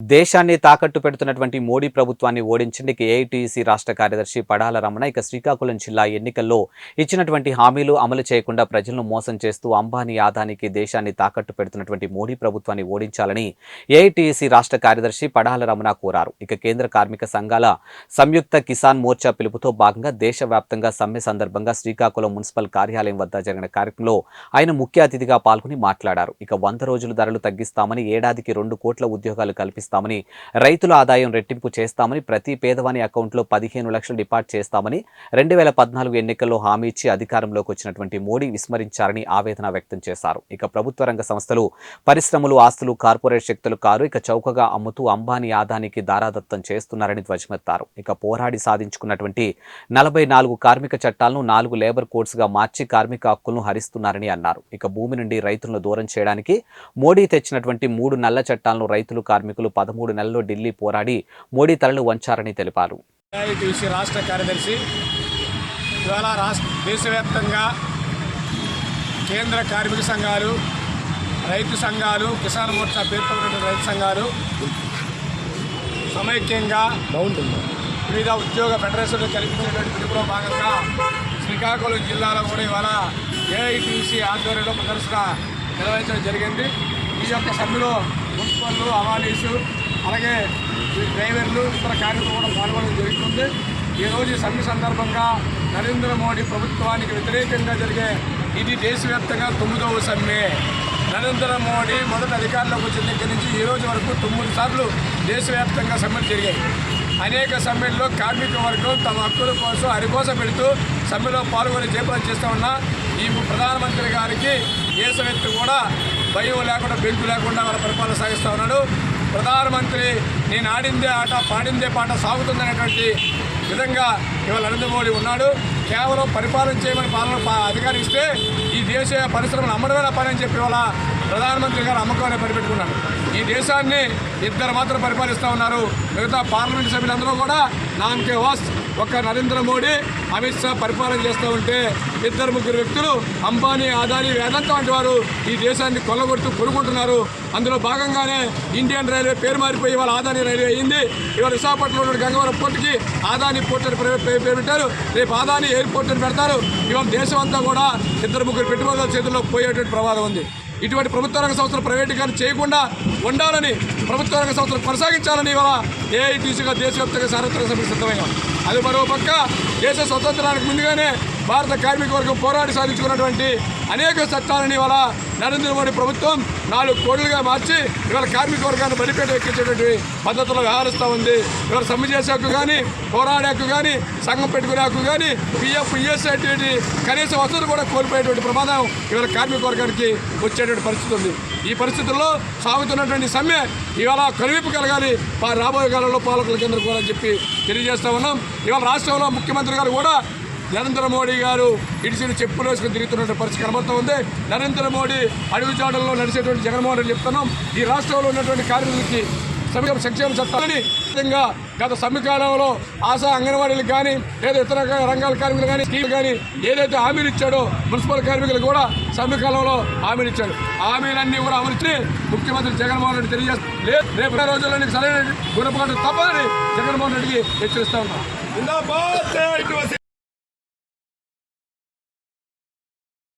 దేశాన్ని తాకట్టు పెడుతున్నటువంటి మోడీ ప్రభుత్వాన్ని ఓడించడానికి ఏఐటీసీ రాష్ట్ర కార్యదర్శి పడాల రమణ ఇక శ్రీకాకుళం జిల్లా ఎన్నికల్లో ఇచ్చినటువంటి హామీలు అమలు చేయకుండా ప్రజలను మోసం చేస్తూ అంబానీ ఆదానికి దేశాన్ని తాకట్టు పెడుతున్నటువంటి మోడీ ప్రభుత్వాన్ని ఓడించాలని ఏఐటీసీ రాష్ట్ర కార్యదర్శి పడాల రమణ కోరారు. ఇక కేంద్ర కార్మిక సంఘాల సంయుక్త కిసాన్ మోర్చా పిలుపుతో భాగంగా దేశవ్యాప్తంగా సమ్మె సందర్భంగా శ్రీకాకుళం మున్సిపల్ కార్యాలయం వద్ద జరిగిన కార్యక్రమంలో ఆయన ముఖ్య అతిథిగా పాల్గొని మాట్లాడారు. ఇక వంద రోజులు ధరలు తగ్గిస్తామని ఏడాదికి రెండు కోట్ల ఉద్యోగాలు చేస్తామని రైతుల ఆదాయం రెట్టింపు చేస్తామని ప్రతి పేదవాని అకౌంట్లో పదిహేను లక్షలు డిపాజిట్ చేస్తామని రెండు వేల పద్నాలుగు ఎన్నికల్లో హామీ ఇచ్చి అధికారంలోకి వచ్చినటువంటి మోడీ విస్మరించారని ఆవేదన వ్యక్తం చేశారు. ఇక ప్రభుత్వ రంగ సంస్థలు పరిశ్రమలు ఆస్తులు కార్పొరేట్ శక్తులు కారు ఇక చౌకగా అమ్ముతూ అంబానీ ఆదానికి దారాదత్తం చేస్తున్నారని ధ్వజమెత్తారు. ఇక పోరాడి సాధించుకున్నటువంటి నలభై నాలుగు కార్మిక చట్టాలను నాలుగు లేబర్ కోడ్స్గా మార్చి కార్మిక హక్కులను హరిస్తున్నారని అన్నారు. ఇక భూమి నుండి రైతులను దూరం చేయడానికి మోడీ తెచ్చినటువంటి మూడు నల్ల చట్టాలను రైతులు కార్మికులు పదమూడు నెలల్లో ఢిల్లీ పోరాడి మోడీ తలను వంచారని తెలిపారు. ఏఐటీసీ రాష్ట్ర కార్యదర్శి ఇవాళ రాష్ట్ర దేశవ్యాప్తంగా కేంద్ర కార్మిక సంఘాలు రైతు సంఘాలు కిసాన్ మోర్చా పేర్కొన్నటువంటి రైతు సంఘాలు సమైక్యంగా వివిధ ఉద్యోగ ఫెడరేషన్లు కల్పించేటువంటి పిలుపులో భాగంగా శ్రీకాకుళం జిల్లాలో కూడా ఇవాళ ఏఐటీసీ ఆధ్వర్యంలో ప్రదర్శన నిర్వహించడం జరిగింది. ఈ యొక్క సభ్యులు మున్సిపల్లు అవాలీసు అలాగే డ్రైవర్లు ఇతర కార్మికులు కూడా పాల్గొనడం జరుగుతుంది. ఈరోజు ఈ సమ్మె సందర్భంగా నరేంద్ర మోడీ ప్రభుత్వానికి వ్యతిరేకంగా జరిగే ఇది దేశవ్యాప్తంగా తొమ్మిదవ సమ్మె. నరేంద్ర మోడీ మొదటి అధికారంలోకి వచ్చిన దగ్గర నుంచి ఈ రోజు వరకు తొమ్మిది సార్లు దేశవ్యాప్తంగా సమ్మెలు జరిగాయి. అనేక సమ్మెల్లో కార్మిక వర్గం తమ హక్కుల కోసం అరికోస పెడుతూ సమ్మెలో పాల్గొని చేపలు చేస్తూ ఉన్న. ఈ ప్రధానమంత్రి గారికి దేశవ్యక్తి కూడా భయం లేకుండా బెంకు లేకుండా వాళ్ళ పరిపాలన సాగిస్తూ ఉన్నాడు. ప్రధానమంత్రి నేను ఆడిందే ఆట పాడిందే పాట సాగుతుందనేటువంటి విధంగా ఇవాళ నరేంద్ర మోడీ ఉన్నాడు. కేవలం పరిపాలన చేయమని పాలన పా- అధికారం ఇస్తే ఈ దేశ పరిశ్రమలు అమ్మడమైన పని అని చెప్పి వాళ్ళ ప్రధానమంత్రి గారు అమ్మకాన్ని పరిపెట్టుకున్నాడు ఈ దేశాన్ని ఇద్దరు మాత్రం పరిపాలిస్తూ ఉన్నారు. మిగతా పార్లమెంట్ సభ్యులందరూ కూడా నామకే వాస్ ఒక్క నరేంద్ర మోడీ అమిత్ షా పరిపాలన చేస్తూ ఉంటే ఇద్దరు ముగ్గురు వ్యక్తులు అంబానీ ఆదాని వేదంత వంటి వారు ఈ దేశాన్ని కొల్లగొడుతూ కొనుక్కుంటున్నారు. అందులో భాగంగానే ఇండియన్ రైల్వే పేరు మారిపోయి ఇవాళ ఆదాని రైల్వే అయింది. ఇవాళ విశాఖపట్నంలో ఉన్న గంగవరం పోర్టుకి ఆదాని పోర్ట్ అని పేరు పేరు పెట్టారు రేపు ఆదాని ఎయిర్పోర్ట్ అని పెడతారు. ఇవాళ దేశం అంతా కూడా ఇద్దరు ముగ్గురు పెట్టుబడుల చేతుల్లో పోయేటువంటి ప్రమాదం ఉంది. ఇటువంటి ప్రభుత్వ రంగ సంస్థలు ప్రైవేటీకరణ చేయకుండా ఉండాలని ప్రభుత్వ రంగ సంస్థలు కొనసాగించాలని ఇవాళ ఏఐటీసీగా దేశవ్యాప్తంగా సార్వత్రిక సభకు సిద్ధమయ్యాం అది మరో పక్క దేశ స్వతంత్రానికి ముందుగానే భారత కార్మిక వర్గం పోరాడి సాధించుకున్నటువంటి అనేక చట్టాలని ఇవాళ నరేంద్ర మోడీ ప్రభుత్వం నాలుగు కోట్లుగా మార్చి ఇవాళ కార్మిక వర్గాన్ని బలిపేట ఎక్కించేటువంటి పద్ధతిలో వ్యవహరిస్తూ ఉంది. ఇవాళ సమ్మె చేసే హక్కు కానీ పోరాడే హక్కు కానీ సంఘం పెట్టుకునే హక్కు కానీ పిఎఫ్ ఈఎస్ఐటి కనీస వసతులు కూడా కోల్పోయేటువంటి ప్రమాదం ఇవాళ కార్మిక వర్గానికి వచ్చేటువంటి పరిస్థితి ఉంది. ఈ పరిస్థితుల్లో సాగుతున్నటువంటి సమ్మె ఇవాళ కనువిప్పు కలగాలి. రాబోయే కాలంలో పాలకుల కేంద్రం కూడా అని చెప్పి తెలియజేస్తా ఉన్నాం. ఇవాళ రాష్ట్రంలో ముఖ్యమంత్రి గారు కూడా నరేంద్ర మోడీ గారు ఇడిసిన చెప్పులు వేసుకుని తిరుగుతున్న పరిస్థితి కనబడుతుంది నరేంద్ర మోడీ అడుగుజాడల్లో నడిచేటువంటి జగన్మోహన్ రెడ్డి చెప్తున్నాం. ఈ రాష్ట్రంలో ఉన్నటువంటి కార్మికులకి సమీప సంక్షేమ చట్టాలని విధంగా గత సమీకాలంలో ఆశా అంగన్వాడీలకు కానీ లేదా ఇతర రంగాల కార్మికులు కానీ స్కీమ్ కానీ ఏదైతే హామీలు ఇచ్చాడో మున్సిపల్ కార్మికులు కూడా సమీకాలంలో హామీలు ఇచ్చాడు హామీలన్నీ కూడా అమలుచి ముఖ్యమంత్రి జగన్మోహన్ రెడ్డి తెలియజేస్తారు. రేపు రోజుల్లో నీకు సరైన గుణపాటు తప్పదని జగన్మోహన్ రెడ్డికి హెచ్చరిస్తా ఉన్నాం.